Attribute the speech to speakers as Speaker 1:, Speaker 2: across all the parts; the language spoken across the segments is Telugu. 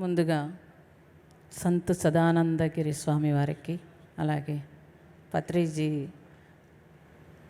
Speaker 1: ముందుగా సంత్ సదానందగిరి స్వామి వారికి అలాగే పత్రిజీ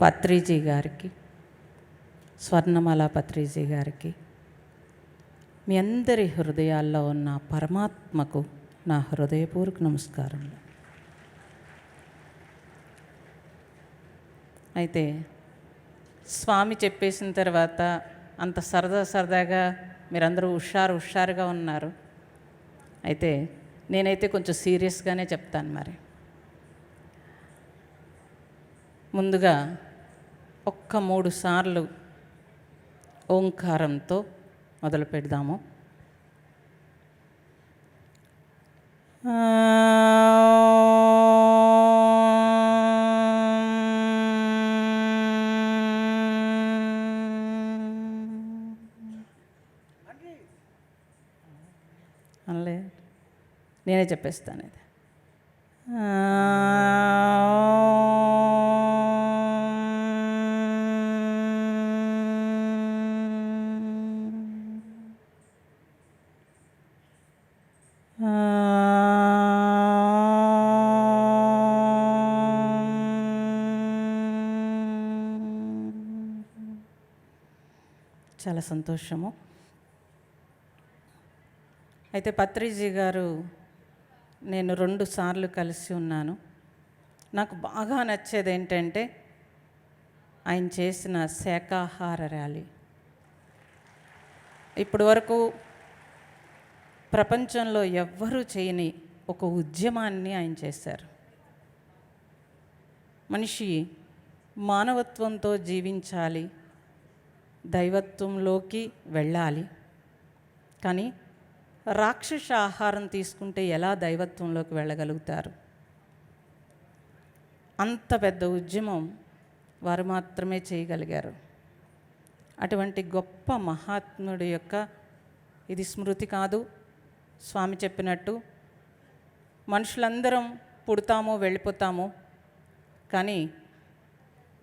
Speaker 1: పత్రిజీ గారికి స్వర్ణమాల పత్రిజీ గారికి మీ అందరి హృదయాల్లో ఉన్న పరమాత్మకు నా హృదయపూర్వక నమస్కారములు. అయితే స్వామి చెప్పేసిన తర్వాత అంత సరదా సరదాగా మీరందరూ హుషారు హుషారుగా ఉన్నారు. అయితే నేనైతే కొంచెం సీరియస్గానే చెప్తాను మరి. ముందుగా ఒక్క మూడు సార్లు ఓంకారంతో మొదలు పెడదాము. అనలే నేనే చెప్పేస్తాను ఇది. చాలా సంతోషము. అయితే పత్రిజీ గారు నేను రెండు సార్లు కలిసి ఉన్నాను. నాకు బాగా నచ్చేది ఏంటంటే ఆయన చేసిన శాకాహార ర్యాలీ. ఇప్పటి వరకు ప్రపంచంలో ఎవ్వరూ చేయని ఒక ఉద్యమాన్ని ఆయన చేశారు. మనిషి మానవత్వంతో జీవించాలి దైవత్వంలోకి వెళ్ళాలి. కానీ రాక్షస ఆహారం తీసుకుంటే ఎలా దైవత్వంలోకి వెళ్ళగలుగుతారు? అంత పెద్ద ఉద్యమం వారు మాత్రమే చేయగలిగారు. అటువంటి గొప్ప మహాత్ముడి యొక్క ఇది స్మృతి కాదు. స్వామి చెప్పినట్టు మనుషులందరం పుడతాము వెళ్ళిపోతాము కానీ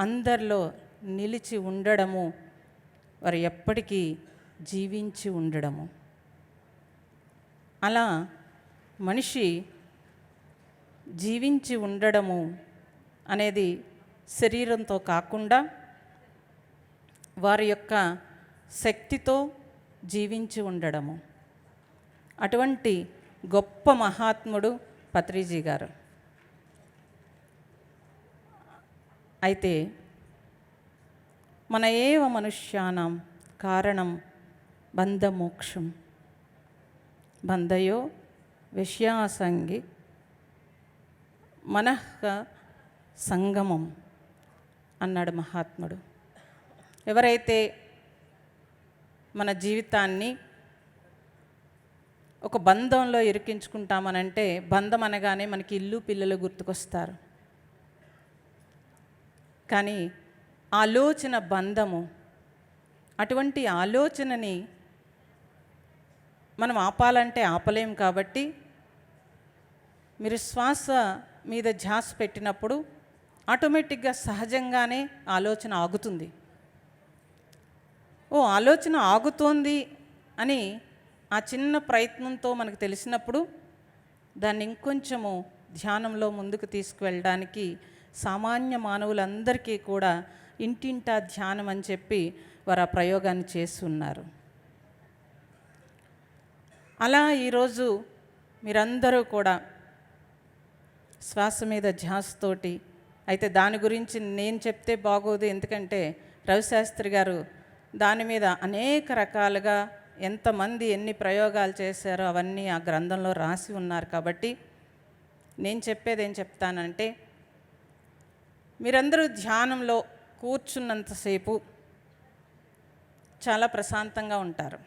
Speaker 1: అందరిలో నిలిచి ఉండడము వారు ఎప్పటికీ జీవించి ఉండడము. అలా మనిషి జీవించి ఉండడము అనేది శరీరంతో కాకుండా వారి యొక్క శక్తితో జీవించి ఉండడము. అటువంటి గొప్ప మహాత్ముడు పత్రిజీ గారు. అయితే మన ఏవ మనుష్యానం కారణం బంధమోక్షం బంధయో విషయాసంగి మనః సంగమం అన్నాడు మహాత్ముడు ఎవరైతే మన జీవితాన్ని ఒక బంధంలో ఇరికించుకుంటామనంటే బంధం అనగానే మనకి ఇల్లు పిల్లలు గుర్తుకొస్తారు కానీ ఆలోచన బంధము అటువంటి ఆలోచనని మనం ఆపాలంటే ఆపలేం కాబట్టి మీరు శ్వాస మీద ధ్యాస పెట్టినప్పుడు ఆటోమేటిక్గా సహజంగానే ఆలోచన ఆగుతుంది. ఓ ఆలోచన ఆగుతోంది అని ఆ చిన్న ప్రయత్నంతో మనకు తెలిసినప్పుడు దాన్ని ఇంకొంచెము ధ్యానంలో ముందుకు తీసుకువెళ్ళడానికి సామాన్య మానవులందరికీ కూడా ఇంటింటా ధ్యానం అని చెప్పి వారు ఆ ప్రయోగాన్ని చేస్తున్నారు. అలా ఈరోజు మీరందరూ కూడా శ్వాస మీద ధ్యాసతోటి అయితే దాని గురించి నేను చెప్తే బాగోదు. ఎందుకంటే రవిశాస్త్రి గారు దాని మీద అనేక రకాలుగా ఎంతమంది ఎన్ని ప్రయోగాలు చేశారో అవన్నీ ఆ గ్రంథంలో రాసి ఉన్నారు కాబట్టి నేను చెప్పేది ఏం చెప్తానంటే మీరందరూ ధ్యానంలో కూర్చున్నంతసేపు చాలా ప్రశాంతంగా ఉంటారు.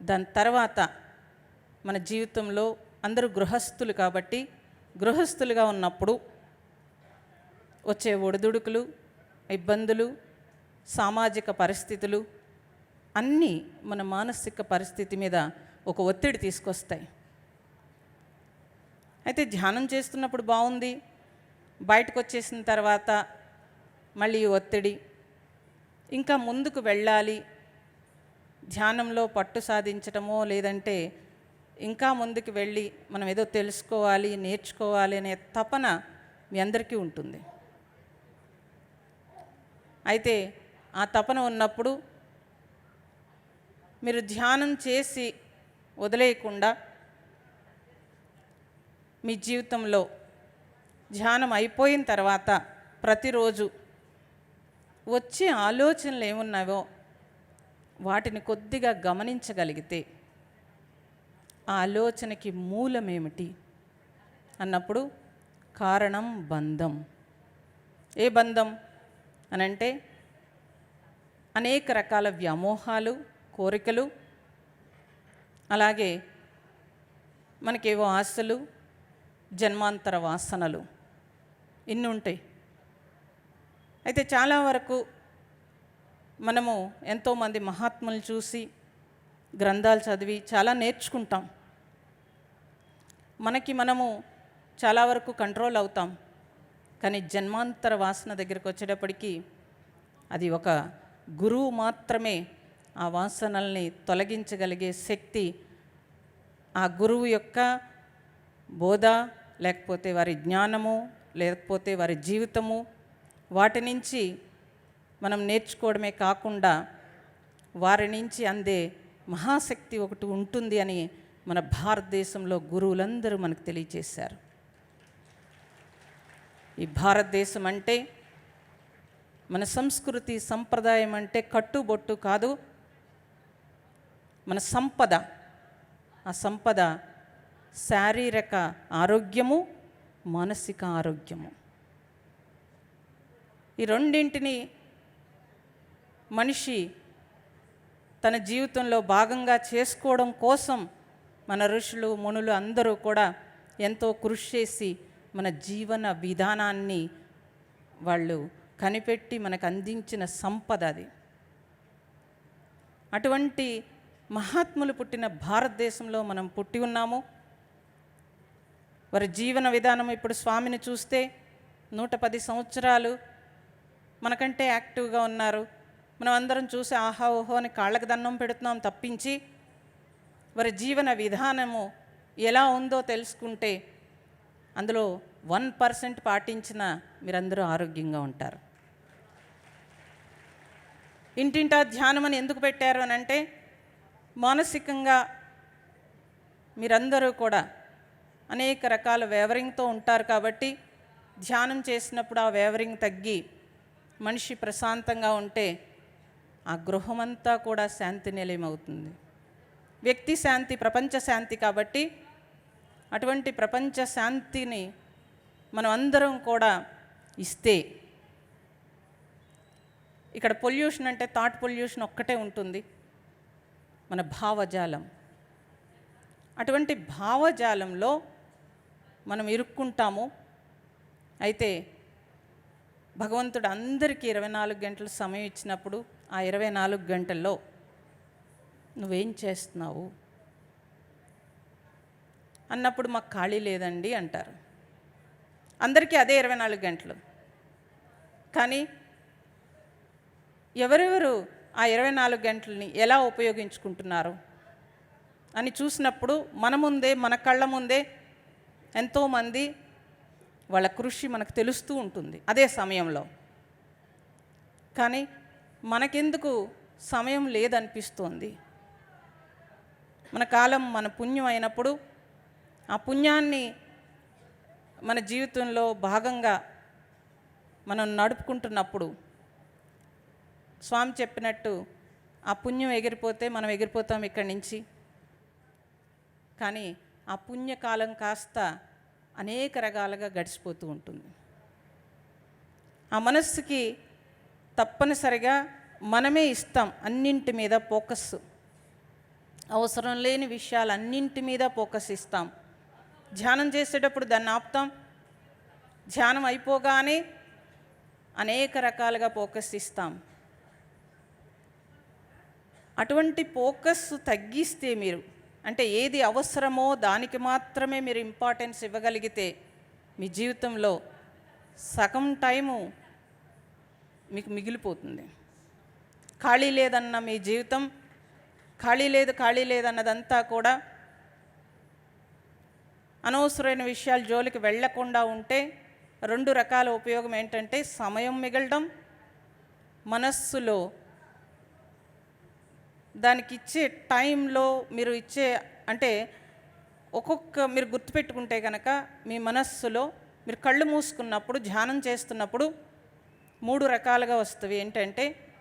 Speaker 1: దాని తర్వాత మన జీవితంలో అందరూ గృహస్థులు కాబట్టి గృహస్థులుగా ఉన్నప్పుడు వచ్చే ఒడిదుడుకులు ఇబ్బందులు సామాజిక పరిస్థితులు అన్నీ మన మానసిక పరిస్థితి మీద ఒక ఒత్తిడి తీసుకొస్తాయి. అయితే ధ్యానం చేస్తున్నప్పుడు బాగుంది. బయటకు వచ్చేసిన తర్వాత మళ్ళీ ఒత్తిడి. ఇంకా ముందుకు వెళ్ళాలి. ధ్యానంలో పట్టు సాధించటమో లేదంటే ఇంకా ముందుకు వెళ్ళి మనం ఏదో తెలుసుకోవాలి నేర్చుకోవాలి అనే తపన మీ అందరికీ ఉంటుంది. అయితే ఆ తపన ఉన్నప్పుడు మీరు ధ్యానం చేసి వదిలేయకుండా మీ జీవితంలో ధ్యానం అయిపోయిన తర్వాత ప్రతిరోజు వచ్చే ఆలోచనలు ఏమున్నావో వాటిని కొద్దిగా గమనించగలిగితే ఆ ఆలోచనకి మూలమేమిటి? అన్నప్పుడు కారణం బంధం. ఏ బంధం? అనంటే అనేక రకాల వ్యామోహాలు కోరికలు అలాగే మనకేవో ఆశలు జన్మాంతర వాసనలు ఇన్ని ఉంటాయి అయితే చాలా వరకు మనము ఎంతోమంది మహాత్ములు చూసి గ్రంథాలు చదివి చాలా నేర్చుకుంటాం. మనకి మనము చాలా వరకు కంట్రోల్ అవుతాం. కానీ జన్మాంతర వాసన దగ్గరికి వచ్చేటప్పటికి అది ఒక గురువు మాత్రమే ఆ వాసనల్ని తొలగించగలిగే శక్తి ఆ గురువు యొక్క బోధ లేకపోతే వారి జ్ఞానము లేకపోతే వారి జీవితము వాటి నుంచి మనం నేర్చుకోవడమే కాకుండా వారి నుంచి అందే మహాశక్తి ఒకటి ఉంటుంది అని మన భారతదేశంలో గురువులందరూ మనకు తెలియచేశారు. ఈ భారతదేశం అంటే మన సంస్కృతి సంప్రదాయం అంటే కట్టుబొట్టు కాదు మన సంపద ఆ సంపద శారీరక ఆరోగ్యము మానసిక ఆరోగ్యము. ఈ రెండింటిని మనిషి తన జీవితంలో భాగంగా చేసుకోవడం కోసం మన ఋషులు మునులు అందరూ కూడా ఎంతో కృషి చేసి మన జీవన విధానాన్ని వాళ్ళు కనిపెట్టి మనకు అందించిన సంపద అది. అటువంటి మహాత్ములు పుట్టిన భారతదేశంలో మనం పుట్టి ఉన్నాము. వారి జీవన విధానం ఇప్పుడు స్వామిని చూస్తే నూట పది సంవత్సరాలు మనకంటే యాక్టివ్గా ఉన్నారు. మనం అందరం చూసి ఆహా ఓహో అని కాళ్ళకి దండం పెడుతున్నాం తప్పించి వారి జీవన విధానము ఎలా ఉందో తెలుసుకుంటే అందులో వన్ పర్సెంట్ పాటించిన మీరందరూ ఆరోగ్యంగా ఉంటారు. ఇంటింటా ధ్యానం అని ఎందుకు పెట్టారు అని అంటే మానసికంగా మీరందరూ కూడా అనేక రకాల వేవరింగ్తో ఉంటారు కాబట్టి ధ్యానం చేసినప్పుడు ఆ వేవరింగ్ తగ్గి మనిషి ప్రశాంతంగా ఉంటే ఆ గృహమంతా కూడా శాంతి నిలయమవుతుంది వ్యక్తి శాంతి ప్రపంచ శాంతి కాబట్టి అటువంటి ప్రపంచ శాంతిని మనం అందరం కూడా ఇస్తే ఇక్కడ పొల్యూషన్ అంటే థాట్ పొల్యూషన్ ఒక్కటే ఉంటుంది. మన భావజాలం. అటువంటి భావజాలంలో మనం ఇరుక్కుంటాము. అయితే భగవంతుడు అందరికీ ఇరవై నాలుగు గంటలు సమయం ఇచ్చినప్పుడు ఆ ఇరవై నాలుగు గంటల్లో నువ్వేం చేస్తున్నావు? అన్నప్పుడు మాకు ఖాళీ లేదండి అంటారు. అందరికీ అదే ఇరవై నాలుగు గంటలు. కానీ ఎవరెవరు ఆ ఇరవై నాలుగు గంటలని ఎలా ఉపయోగించుకుంటున్నారు? అని చూసినప్పుడు మన ముందే మన కళ్ళ ముందే ఎంతోమంది వాళ్ళ కృషి మనకు తెలుస్తూ ఉంటుంది అదే సమయంలో. కానీ మనకెందుకు సమయం లేదనిపిస్తోంది? మన కాలం మన పుణ్యం అయినప్పుడు ఆ పుణ్యాన్ని మన జీవితంలో భాగంగా మనం నడుపుకుంటున్నప్పుడు స్వామి చెప్పినట్టు ఆ పుణ్యం ఎగిరిపోతే మనం ఎగిరిపోతాం ఇక్కడి నుంచి. కానీ ఆ పుణ్యకాలం కాస్త అనేక రకాలుగా గడిచిపోతూ ఉంటుంది. ఆ మనస్సుకి తప్పనిసరిగా మనమే ఇస్తాం అన్నింటి మీద ఫోకస్. అవసరం లేని విషయాలు అన్నింటి మీద ఫోకస్ ఇస్తాం. ధ్యానం చేసేటప్పుడు దాన్ని ఆపుతాం. ధ్యానం అయిపోగానే అనేక రకాలుగా ఫోకస్ ఇస్తాం. అటువంటి ఫోకస్ తగ్గిస్తే మీరు అంటే ఏది అవసరమో దానికి మాత్రమే మీరు ఇంపార్టెన్స్ ఇవ్వగలిగితే మీ జీవితంలో సగం టైము మీకు మిగిలిపోతుంది. ఖాళీ లేదన్న మీ జీవితం ఖాళీ లేదు ఖాళీ లేదన్నదంతా కూడా అనవసరమైన విషయాలు జోలికి వెళ్ళకుండా ఉంటే రెండు రకాల ఉపయోగం ఏంటంటే సమయం మిగలడం మనస్సులో దానికి ఇచ్చే టైంలో మీరు ఇచ్చే అంటే ఒక్కొక్క మీరు గుర్తుపెట్టుకుంటే కనుక మీ మనస్సులో మీరు కళ్ళు మూసుకున్నప్పుడు ధ్యానం చేస్తున్నప్పుడు మూడు రకాలుగా వస్తుంది ఏంటంటే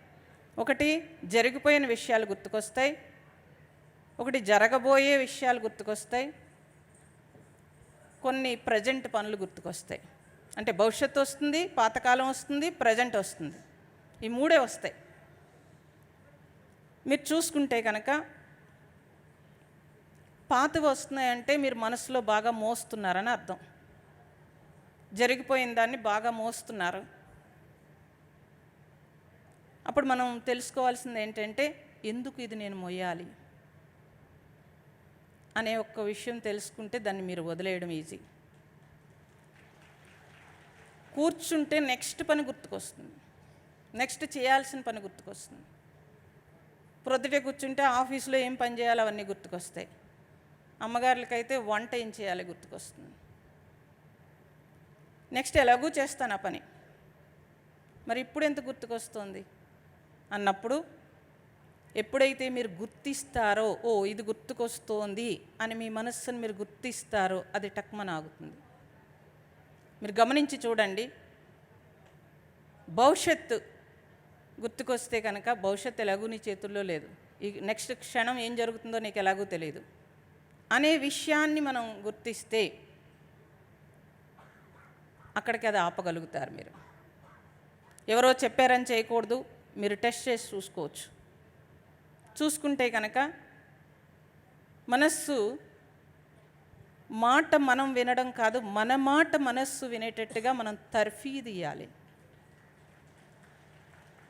Speaker 1: ఒకటి జరిగిపోయిన విషయాలు గుర్తుకొస్తాయి ఒకటి జరగబోయే విషయాలు గుర్తుకొస్తాయి కొన్ని ప్రజెంట్ పనులు గుర్తుకొస్తాయి. అంటే భవిష్యత్తు వస్తుంది పాతకాలం వస్తుంది ప్రజెంట్ వస్తుంది. ఈ మూడే వస్తాయి. మీరు చూసుకుంటే కనుక పాతవి వస్తున్నాయంటే మీరు మనసులో బాగా మోస్తున్నారని అర్థం. జరిగిపోయిన దాన్ని బాగా మోస్తున్నారు. అప్పుడు మనం తెలుసుకోవాల్సింది ఏంటంటే ఎందుకు ఇది నేను మొయ్యాలి? అనే ఒక్క విషయం తెలుసుకుంటే దాన్ని మీరు వదిలేయడం ఈజీ కూర్చుంటే నెక్స్ట్ పని గుర్తుకొస్తుంది. నెక్స్ట్ చేయాల్సిన పని గుర్తుకొస్తుంది. ప్రొద్దుటే కూర్చుంటే ఆఫీస్లో ఏం పని చేయాలో అవన్నీ గుర్తుకొస్తాయి. అమ్మగారులకైతే వంట ఏం చేయాలి గుర్తుకొస్తుంది. నెక్స్ట్ ఎలాగూ చేస్తాను ఆ పని. మరి ఇప్పుడు ఎంత గుర్తుకొస్తుంది? అన్నప్పుడు ఎప్పుడైతే మీరు గుర్తిస్తారో ఓ ఇది గుర్తుకొస్తోంది అని మీ మనస్సును మీరు గుర్తిస్తారో అది టక్మన్ ఆగుతుంది. మీరు గమనించి చూడండి. భవిష్యత్తు గుర్తుకొస్తే కనుక భవిష్యత్తు ఎలాగూ నీ చేతుల్లో లేదు. ఈ నెక్స్ట్ క్షణం ఏం జరుగుతుందో నీకు ఎలాగో తెలియదు అనే విషయాన్ని మనం గుర్తిస్తే అక్కడికి అది ఆపగలుగుతారు మీరు. ఎవరో చెప్పారని చేయకూడదు. మీరు టెస్ట్ చేసి చూసుకోవచ్చు. చూసుకుంటే కనుక మనస్సు మాట మనం వినడం కాదు మన మాట మనస్సు వినేటట్టుగా మనం తర్ఫీదు ఇవ్వాలి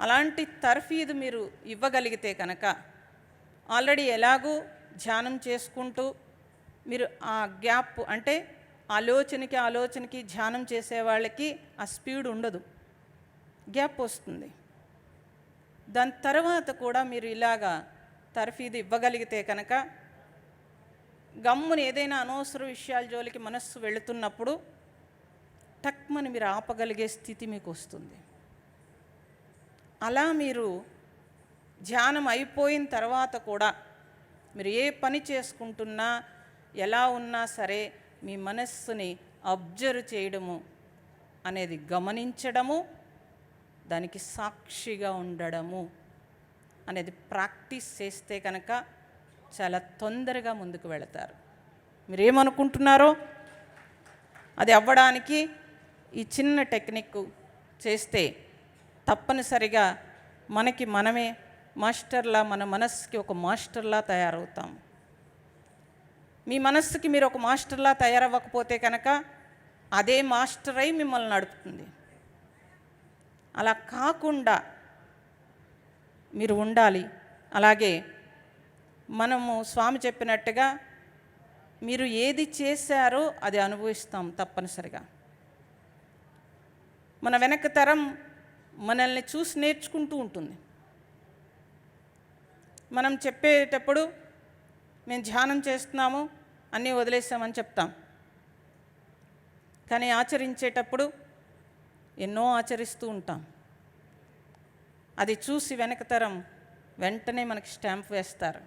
Speaker 1: అలాంటి తర్ఫీదు మీరు ఇవ్వగలిగితే కనుక ఆల్రెడీ ఎలాగూ ధ్యానం చేసుకుంటూ మీరు ఆ గ్యాప్ అంటే ఆలోచనకి ఆలోచనకి ధ్యానం చేసే వాళ్ళకి ఆ స్పీడ్ ఉండదు. గ్యాప్ వస్తుంది. దాని తర్వాత కూడా మీరు ఇలాగా తర్ఫీదు ఇవ్వగలిగితే కనుక గమ్ముని ఏదైనా అనవసర విషయాల జోలికి మనస్సు వెళుతున్నప్పుడు టక్మని మీరు ఆపగలిగే స్థితి మీకు వస్తుంది. అలా మీరు ధ్యానం అయిపోయిన తర్వాత కూడా మీరు ఏ పని చేసుకుంటున్నా ఎలా ఉన్నా సరే మీ మనస్సుని అబ్జర్వ్ చేయడము అనేది గమనించడము దానికి సాక్షిగా ఉండడము అనేది ప్రాక్టీస్ చేస్తే కనుక చాలా తొందరగా ముందుకు వెళతారు. మీరేమనుకుంటున్నారో? అది అవ్వడానికి ఈ చిన్న టెక్నిక్ చేస్తే తప్పనిసరిగా మనకి మనమే మాస్టర్లా మన మనస్సుకి ఒక మాస్టర్లా తయారవుతాం. మీ మనస్సుకి మీరు ఒక మాస్టర్లా తయారవ్వకపోతే కనుక అదే మాస్టర్ అయి మిమ్మల్ని నడుపుతుంది. అలా కాకుండా మీరు ఉండాలి. అలాగే మనము స్వామి చెప్పినట్టుగా మీరు ఏది చేశారో అది అనుభవిస్తాం తప్పనిసరిగా. మన వెనక తరం మనల్ని చూసి నేర్చుకుంటూ ఉంటుంది. మనం చెప్పేటప్పుడు మేము ధ్యానం చేస్తున్నాము అన్నీ వదిలేసామని చెప్తాం. కానీ ఆచరించేటప్పుడు ఎన్నో ఆచరిస్తూ ఉంటాం. అది చూసి వెనక తరం వెంటనే మనకి స్టాంప్ వేస్తారు.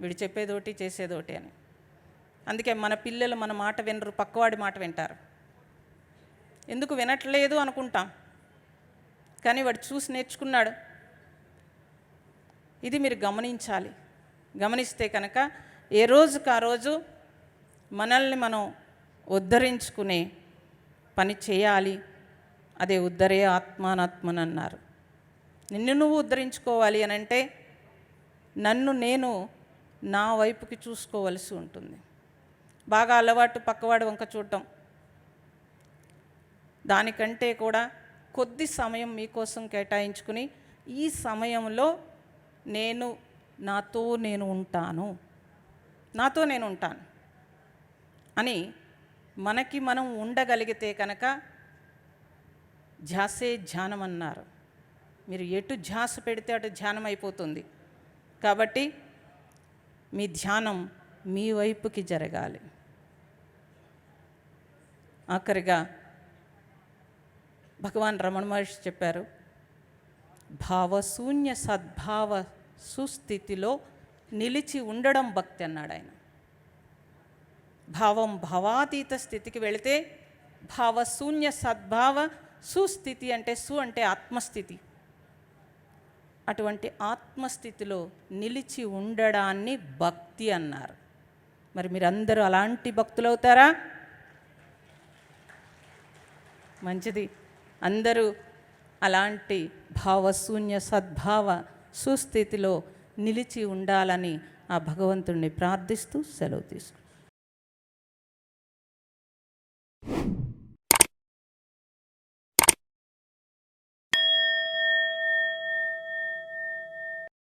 Speaker 1: వీడు చెప్పేదోటి చేసేదోటి అని. అందుకే మన పిల్లలు మన మాట వినరు పక్కవాడి మాట వింటారు. ఎందుకు వినట్లేదు అనుకుంటాం. కానీ వాడు చూసి నేర్చుకున్నాడు. ఇది మీరు గమనించాలి. గమనిస్తే కనుక ఏ రోజుకు ఆ రోజు మనల్ని మనం ఉద్ధరించుకునే పని చేయాలి అదే ఉద్ధరే ఆత్మానాత్మన్ అన్నారు నిన్ను నువ్వు ఉద్ధరించుకోవాలి అని అంటే నన్ను నేను నా వైపుకి చూసుకోవలసి ఉంటుంది. బాగా అలవాటు పక్కవాడు వంక చూడటం. దానికంటే కూడా కొద్ది సమయం మీకోసం కేటాయించుకుని ఈ సమయంలో నేను నాతో నేను ఉంటాను. నాతో నేను ఉంటాను. అని మనకి మనం ఉండగలిగితే కనుక ధ్యాసే ధ్యానం అన్నారు మీరు ఎటు ధ్యాస పెడితే అటు ధ్యానం అయిపోతుంది కాబట్టి మీ ధ్యానం మీ వైపుకి జరగాలి. ఆఖరిగా భగవాన్ రమణ మహర్షి చెప్పారు భావశూన్య సద్భావ సుస్థితిలో నిలిచి ఉండడం భక్తి అన్నాడు ఆయన. భావం భావాతీత స్థితికి వెళితే భావశూన్య సద్భావ సుస్థితి అంటే సు అంటే ఆత్మస్థితి. అటువంటి ఆత్మస్థితిలో నిలిచి ఉండడాన్ని భక్తి అన్నారు. మరి మీరందరూ అలాంటి భక్తులు అవుతారా మంచిది. అందరూ అలాంటి భావశూన్య సద్భావ సుస్థితిలో నిలిచి ఉండాలని ఆ భగవంతుణ్ణి ప్రార్థిస్తూ సెలవు తీసుకుంటాం